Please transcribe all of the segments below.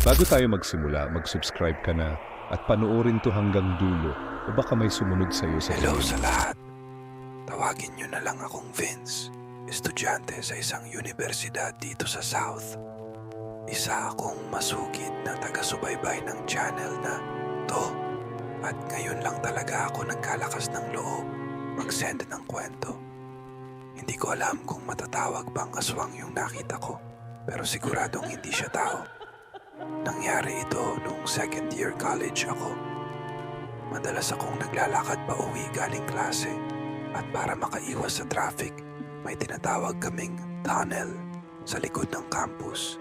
Bago tayo magsimula, mag-subscribe ka na at panoorin to hanggang dulo o baka may sumunod sa iyo sa Hello sa lahat. Tawagin nyo na lang akong Vince, estudyante sa isang universidad dito sa South. Isa akong masugid na taga-subaybay ng channel na to. At ngayon lang talaga ako nagkalakas ng loob mag-send ng kwento. Hindi ko alam kung matatawag bang aswang yung nakita ko, pero siguradong hindi siya tao. Nangyari ito nung second year college ako. Madalas akong naglalakad pa uwi galing klase at para makaiwas sa traffic, may tinatawag kaming tunnel sa likod ng campus.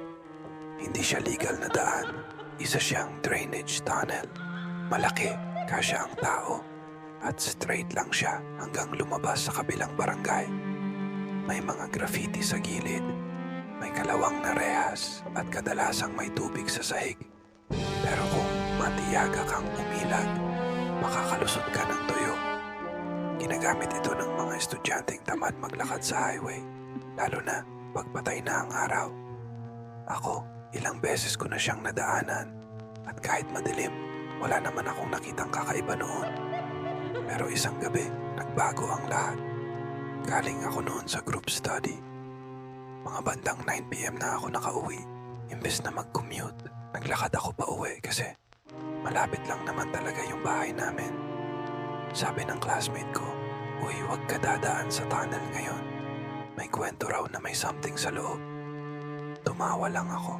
Hindi siya legal na daan, isa siyang drainage tunnel. Malaki, kasya ang tao at straight lang siya hanggang lumabas sa kabilang barangay. May mga graffiti sa gilid, may kalawang na rehas at kadalasang may tubig sa sahig. Pero kung matiyaga kang umilag, makakalusot ka ng tuyo. Ginagamit ito ng mga estudyanteng tamad maglakad sa highway, lalo na pagpatay na ang araw. Ako, ilang beses ko na siyang nadaanan at kahit madilim, wala naman akong nakitang kakaiba noon. Pero isang gabi, nagbago ang lahat. Galing ako noon sa group study. Mga bandang 9pm na ako nakauwi. Imbes na mag-commute, naglakad ako pa uwi kasi malapit lang naman talaga yung bahay namin. Sabi ng classmate ko, Uy, huwag ka dadaan sa tunnel ngayon. May kwento raw na may something sa loob. Tumawa lang ako.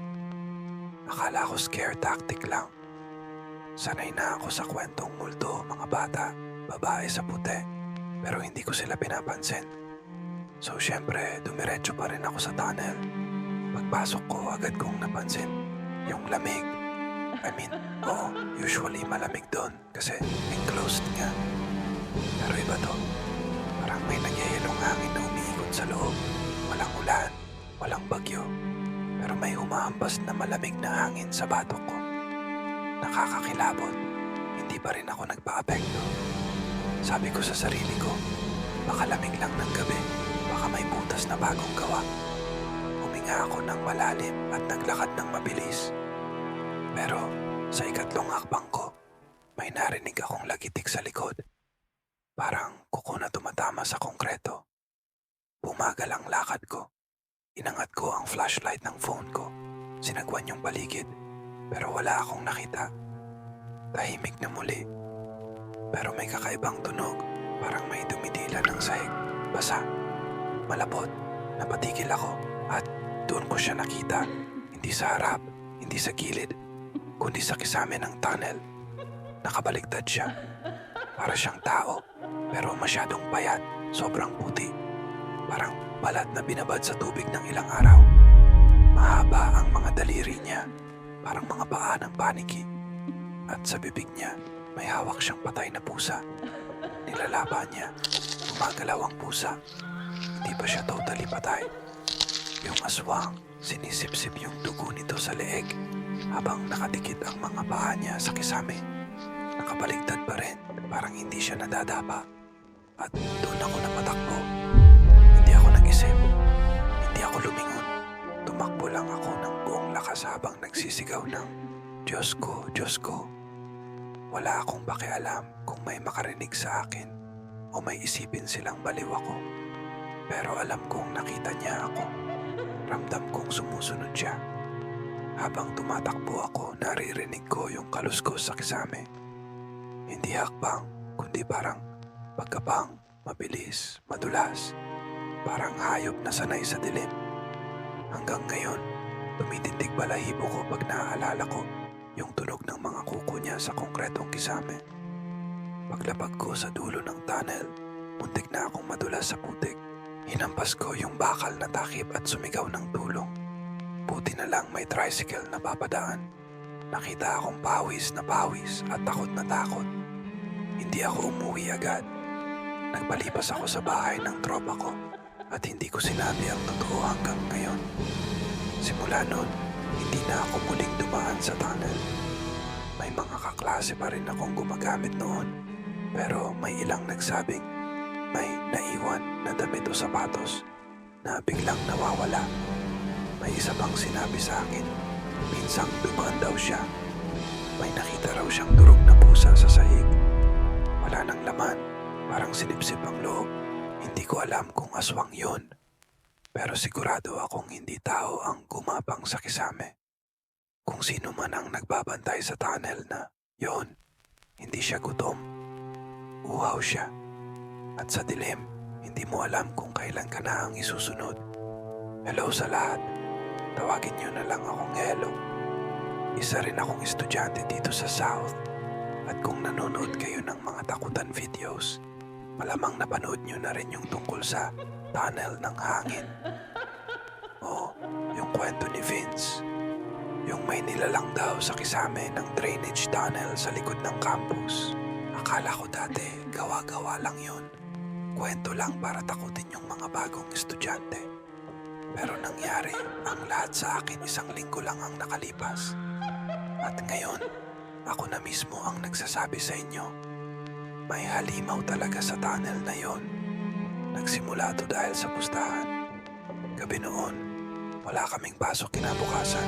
Akala ko scare tactic lang. Sanay na ako sa kwentong multo, mga bata, babae sa puti, pero hindi ko sila pinapansin. So syempre, dumiretso pa rin ako sa tunnel. Pagpasok ko, agad kong napansin yung lamig. I mean, oo, usually malamig doon kasi enclosed nga. Pero iba to. Parang may nagyayalong hangin na umiikot sa loob. Walang ulan, walang bagyo. Pero may humahampas na malamig na hangin sa batok ko. Nakakakilabot. Hindi pa rin ako nagpa-apekto. Sabi ko sa sarili ko, baka lamig lang ng gabi. Baka may butas na bagong gawa. Huminga ako ng malalim at naglakad ng mabilis. Pero sa ikatlong hakbang ko, may narinig akong lagitik sa likod. Parang kuko na tumatama sa konkreto. Bumagal ang lakad ko. Inangat ko ang flashlight ng phone ko. Sinagwan yung paligid. Pero wala akong nakita. Tahimik na muli. Pero may kakaibang tunog. Parang may dumidila ng sahig. Basa. Malapot. Napatigil ako. At doon ko siya nakita. Hindi sa harap. Hindi sa gilid. Kundi sa kisame ng tunnel. Nakabaligtad siya. Para siyang tao. Pero masyadong payat. Sobrang puti. Parang balat na binabad sa tubig ng ilang araw. Mahaba ang mga daliri niya. Parang mga paa ng paniki. At sa bibig niya, may hawak siyang patay na pusa. Nilalaban niya. Gumagalaw ang pusa. Hindi pa siya totally patay. Yung aswang, sinisip-sip yung dugo nito sa leeg habang nakadikit ang mga paa niya sa kisame. Nakabaligtad pa rin, parang hindi siya nadadapa. At doon ako napatakbo. Hindi ako nag-isip. Hindi ako lumingon. Tumakbo lang ako ng buong lakas habang nagsisigaw ng Diyos ko, Diyos ko. Wala akong pakialam kung may makarinig sa akin o may isipin silang baliw ako. Pero alam kong nakita niya ako. Ramdam kong sumusunod siya. Habang tumatakbo ako, naririnig ko yung kaluskos sa kisame. Hindi hakbang, kundi parang pagkapang, mabilis, madulas. Parang hayop na sanay sa dilim. Hanggang ngayon, tumitindig balahibo ko pag naaalala ko yung tunog ng mga kuko niya sa konkretong kisame. Paglapag ko sa dulo ng tunnel, muntik na akong madulas sa putik. Hinampas ko yung bakal na takip at sumigaw ng tulong. Buti na lang may tricycle na papadaan. Nakita akong pawis na pawis at takot na takot. Hindi ako umuwi agad. Nagpalipas ako sa bahay ng tropa ko at hindi ko sinabi ang totoo hanggang ngayon. Simula noon, hindi na ako muling dumaan sa tunnel. May mga kaklase pa rin akong gumagamit noon. Pero may ilang nagsabing naiwan na damit o sapatos na biglang nawawala. May isa pang sinabi sa akin Minsang dumaan daw siya. May nakita raw siyang durog na pusa sa sahig. Wala nang laman, parang sinipsip ang loob. Hindi ko alam kung aswang yun. Pero sigurado akong hindi tao ang gumapang sa kisame. Kung sino man ang nagbabantay sa tunnel na yon, hindi siya gutom. Uhaw siya. At sa dilim, hindi mo alam kung kailan ka na ang isusunod. Hello sa lahat. Tawagin niyo na lang akong Hello. Isa rin akong estudyante dito sa South. At kung nanonood kayo ng mga takutan videos, malamang napanood niyo na rin yung tungkol sa tunnel ng hangin. O yung kwento ni Vince. Yung may nilalang daw sa kisame ng drainage tunnel sa likod ng campus. Akala ko dati gawa-gawa lang yun. Kwento lang para takutin yung mga bagong estudyante. Pero nangyari ang lahat sa akin isang linggo lang ang nakalipas. At ngayon, ako na mismo ang nagsasabi sa inyo. May halimaw talaga sa tunnel na yon. Nagsimula to dahil sa pustahan. Gabi noon, wala kaming pasok kinabukasan.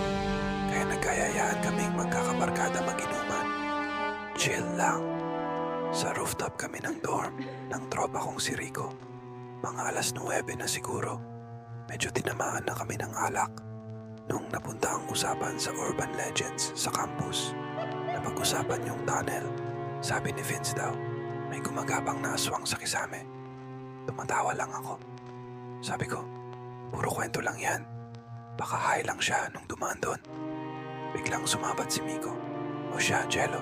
Kaya nagkayayaan kaming magkakabarkada maginuman. Chill lang. Sa rooftop kami ng dorm ng tropa kong si Rico. Mga alas 9 na siguro. Medyo tinamaan na kami ng alak nung napunta ang usapan sa urban legends sa campus. Napag-usapan yung tunnel. Sabi ni Vince daw, may gumagapang na aswang sa kisame. Tumatawa lang ako. Sabi ko, puro kwento lang yan. Baka high lang siya nung dumaan doon. Biglang sumabat si Miko. O siya, Jello.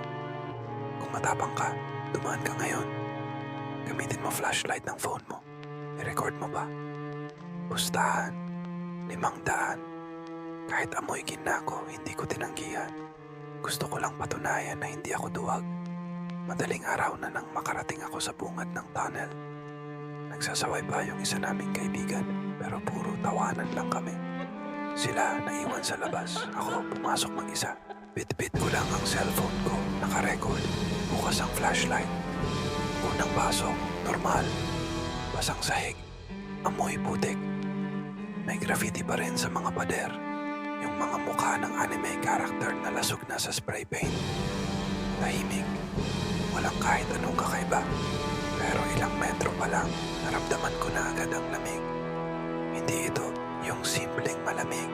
Kung matapang ka, dumaan ka ngayon. Gamitin mo flashlight ng phone mo. I-record mo ba? Pustahan. Limang daan. Kahit amoy ginako, hindi ko tinanggihan. Gusto ko lang patunayan na hindi ako duwag. Madaling araw na nang makarating ako sa bungad ng tunnel. Nagsasaway pa yung isa naming kaibigan, pero puro tawanan lang kami. Sila naiwan sa labas, ako pumasok mag-isa. Bit-bit ko lang ang cellphone ko, nakarecord. Bukas ang flashlight. Unang pasok, normal. Basang sahig, amoy putik. May graffiti pa rin sa mga pader. Yung mga mukha ng anime character na lasog na sa spray paint. Tahimik. Walang kahit anong kakaiba. Pero ilang metro pa lang, naramdaman ko na agad ang lamig. Hindi ito yung simpleng malamig.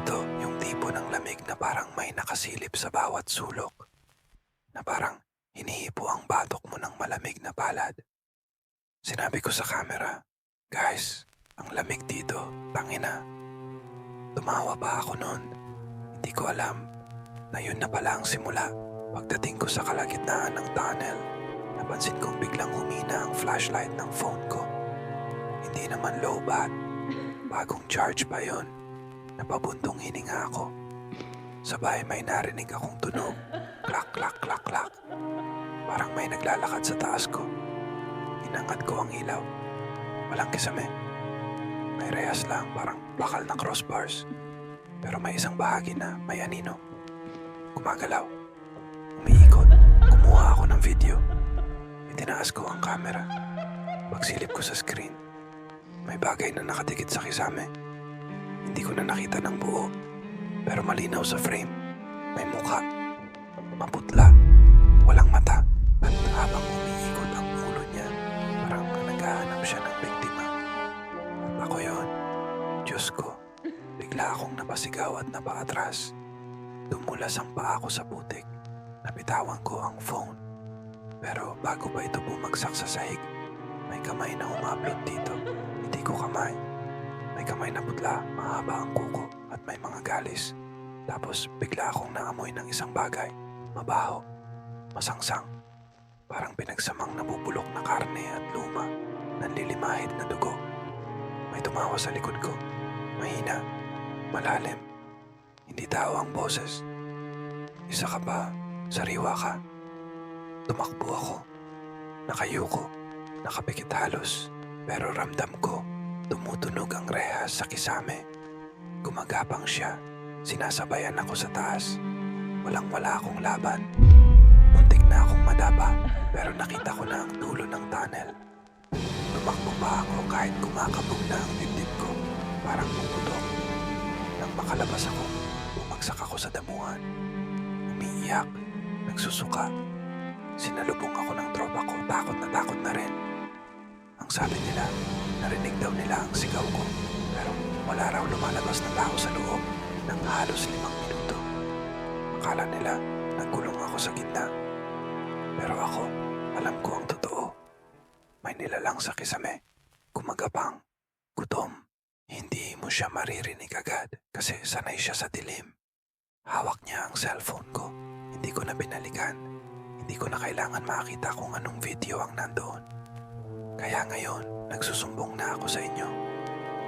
Ito yung tipo ng lamig na parang may nakasilip sa bawat sulok. Na parang hinihipo ang batok mo ng malamig na palad. Sinabi ko sa camera, guys, ang lamig dito, tangina. Tumawa pa ako noon. Hindi ko alam na yun na pala ang simula. Pagdating ko sa kalagitnaan ng tunnel, napansin kong biglang humina ang flashlight ng phone ko. Hindi naman low bat. Bagong charge pa yon. Napabuntong hininga ako. Sabay may narinig akong tunog. Klak, klak, klak, klak. Parang may naglalakad sa taas ko. Inangat ko ang ilaw. Walang kisame. May rehas lang, parang bakal na crossbars. Pero may isang bahagi na may anino. Gumagalaw. Umiikot. Kumuha ako ng video. Itinaas ko ang camera. Pagsilip ko sa screen, may bagay na nakadikit sa kisame. Hindi ko na nakita ng buo. Pero malinaw sa frame. May mukha. Maputla. Bigla akong napasigaw at napaatras. Dumulas ang paa ko sa putik. Napitawan ko ang phone. Pero bago pa ito bumagsak sa sahig, may kamay na umaplot dito. Hindi ko kamay. May kamay na putla, mahaba ang kuko at may mga galis. Tapos bigla akong naamoy ng isang bagay. Mabaho. Masangsang. Parang pinagsamang nabubulok na karne at luma. Nanlilimahid na dugo. May tumawa sa likod ko. Mahina. Malalim. Hindi tao ang boses. Isa ka ba? Sariwa ka? Tumakbo ako. Nakayuko. Nakapikit halos. Pero ramdam ko, tumutunog ang rehas sa kisame. Gumagapang siya. Sinasabayan ako sa taas. Walang wala akong laban. Muntik na akong madapa, pero nakita ko na ang dulo ng tunnel. Tumakbo pa ako kahit kumakabog na ang dibdib ko. Parang puputok. Makalabas ako, Bumagsak ako sa damuhan. Umiiyak, nagsusuka. Sinalubong ako ng tropa ko, takot na takot na rin. Ang sabi nila, narinig daw nila ang sigaw ko. Pero wala raw lumalabas na tao sa loob ng halos limang minuto. Akala nila, nagkulong ako sa gitna. Pero ako, alam ko ang totoo. May nilalang sa kisame, kumagapang, gutom. Hindi mo siya maririnig agad kasi sanay siya sa dilim. Hawak niya ang cellphone ko. Hindi ko na binalikan. Hindi ko na kailangan makita kung anong video ang nandoon. Kaya ngayon, nagsusumbong na ako sa inyo.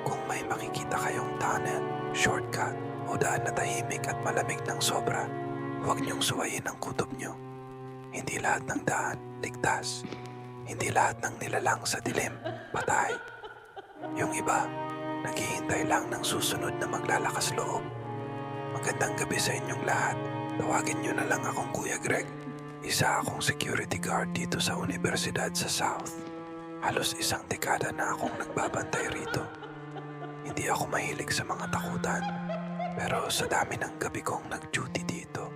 Kung may makikita kayong tunnel, shortcut, o daan na tahimik at malamig ng sobra, huwag niyong suwayin ang kutob niyo. Hindi lahat ng daan, ligtas. Hindi lahat ng nilalang sa dilim, patay. Yung iba, naghihintay lang ng susunod na maglalakas loob. Magandang gabi sa inyong lahat. Tawagin niyo na lang akong Kuya Greg. Isa akong security guard dito sa universidad sa South. Halos isang dekada na akong nagbabantay rito. Hindi ako mahilig sa mga takutan. Pero sa dami ng gabi kong nag-duty dito,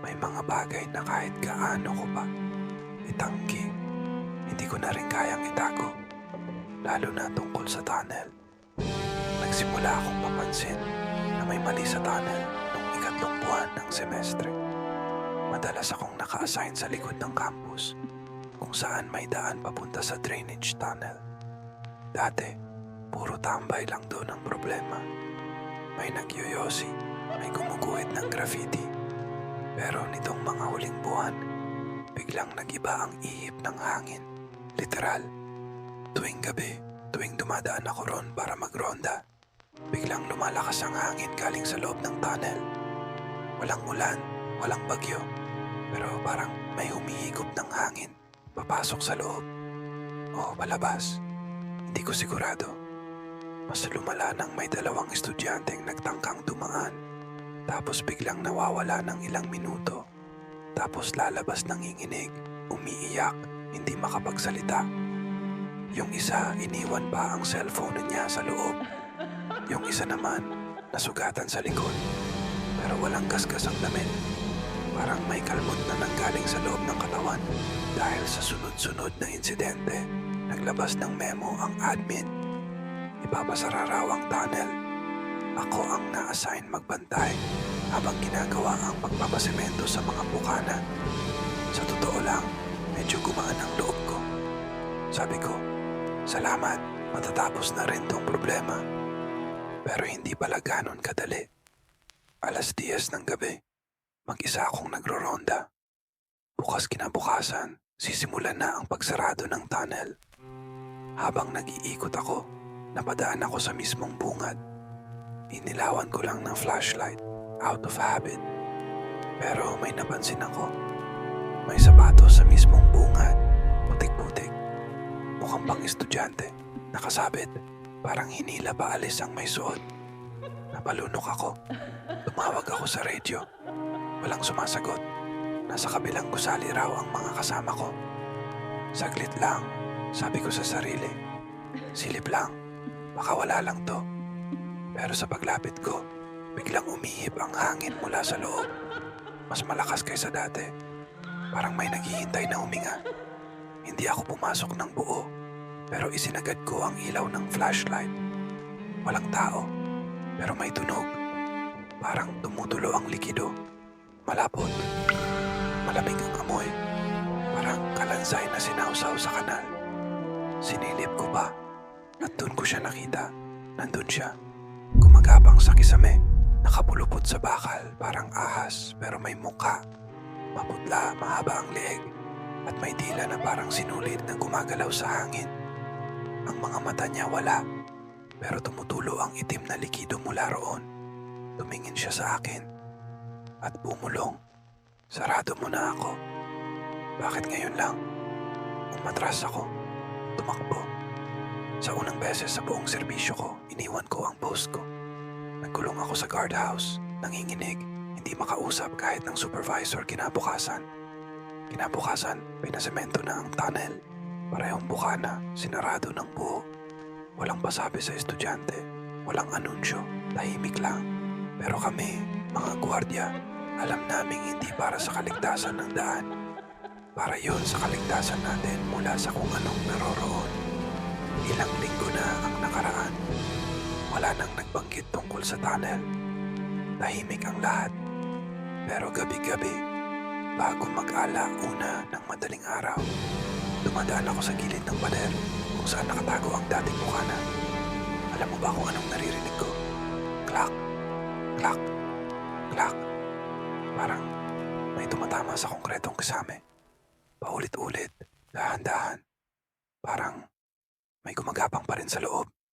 may mga bagay na kahit gaano ko pa itanggi, hindi ko na rin kayang itago. Lalo na tungkol sa tunnel. Nagsimula akong mapansin na may mali sa tunnel nung ikatlong buwan ng semestre. Madalas akong naka-assign sa likod ng campus kung saan may daan papunta sa drainage tunnel. Dati, puro tambay lang doon ang problema. May nagyoyosi, may gumuguhit ng graffiti. Pero nitong mga huling buwan, biglang nagiba ang ihip ng hangin. Literal, tuwing gabi, tuwing dumadaan ako ron para magronda, biglang lumalakas ang hangin galing sa loob ng tunnel. Walang ulan, walang bagyo, pero parang may humihigop ng hangin papasok sa loob o palabas. Hindi ko sigurado. Mas lumala nang may dalawang estudyanteng nagtangkang dumaan. Tapos biglang nawawala ng ilang minuto. Tapos lalabas ng nginginig, umiiyak, hindi makapagsalita. Yung isa, iniwan pa ang cellphone niya sa loob. Yung isa naman, nasugatan sa likod. Pero walang gasgas ang damit. Parang may kalmot na nanggaling sa loob ng katawan. Dahil sa sunod-sunod na insidente, naglabas ng memo ang admin. Ipapasara raw ang tunnel. Ako ang na-assign magbantay habang ginagawa ang pagpapasemento sa mga bukana. Sa totoo lang, medyo gumaan ang loob ko. Sabi ko, salamat, matatapos na rin tong problema. Pero hindi pala ganon kadali. Alas 10 ng gabi, mag-isa akong nagro-ronda. Bukas kinabukasan, sisimulan na ang pagsarado ng tunnel. Habang nag-iikot ako, napadaan ako sa mismong bungad. Inilawan ko lang ng flashlight, out of habit. Pero may napansin ako. May sapatos sa mismong bungad, putik-putik. Mukhang pang estudyante, nakasabit. Parang hinila pa alis ang may suot. Napalunok ako. Tumawag ako sa radyo. Walang sumasagot. Nasa kabilang gusali raw ang mga kasama ko. Saglit lang, sabi ko sa sarili. Silip lang, baka wala lang to. Pero sa paglapit ko, biglang umihip ang hangin mula sa loob. Mas malakas kaysa dati. Parang may naghihintay na huminga. Hindi ako pumasok ng buo, pero isinagad ko ang ilaw ng flashlight. Walang tao, pero may tunog. Parang tumutulo ang likido. Malapot. Malamig ang amoy. Parang kalansay na sinausaw sa kanal. Sinilip ko pa. At ko siya nakita. Nandun siya. Gumagapang sa kisame. Nakapulupot sa bakal. Parang ahas pero may muka. Maputla, mahaba ang leeg. At may dila na parang sinulid na gumagalaw sa hangin. Ang mga mata niya wala. Pero tumutulo ang itim na likido mula roon. Tumingin siya sa akin. At bumulong. Sarado mo na ako. Bakit ngayon lang? Umatras ako. Tumakbo. Sa unang beses sa buong serbisyo ko, iniwan ko ang post ko. Nagkulong ako sa guardhouse, nanginginig, hindi makausap kahit ng supervisor kinabukasan. Kinabukasan, pinasemento na ang tunnel. Parehong bukana, sinarado ng buo. Walang pasabi sa estudyante, walang anunsyo, tahimik lang. Pero kami, mga gwardya, alam naming hindi para sa kaligtasan ng daan. Para yon sa kaligtasan natin mula sa kung anong naroroon. Ilang linggo na ang nakaraan. Wala nang nagbanggit tungkol sa tunnel. Tahimik ang lahat. Pero gabi-gabi, bago mag-ala una ng madaling araw, dumadaan ako sa gilid ng pader kung saan nakatago ang dating mukha na. Alam mo ba kung anong naririnig ko? Clack, clack, clack. Parang may tumatama sa konkretong kasame. Paulit-ulit, dahan-dahan. Parang may gumagapang pa rin sa loob.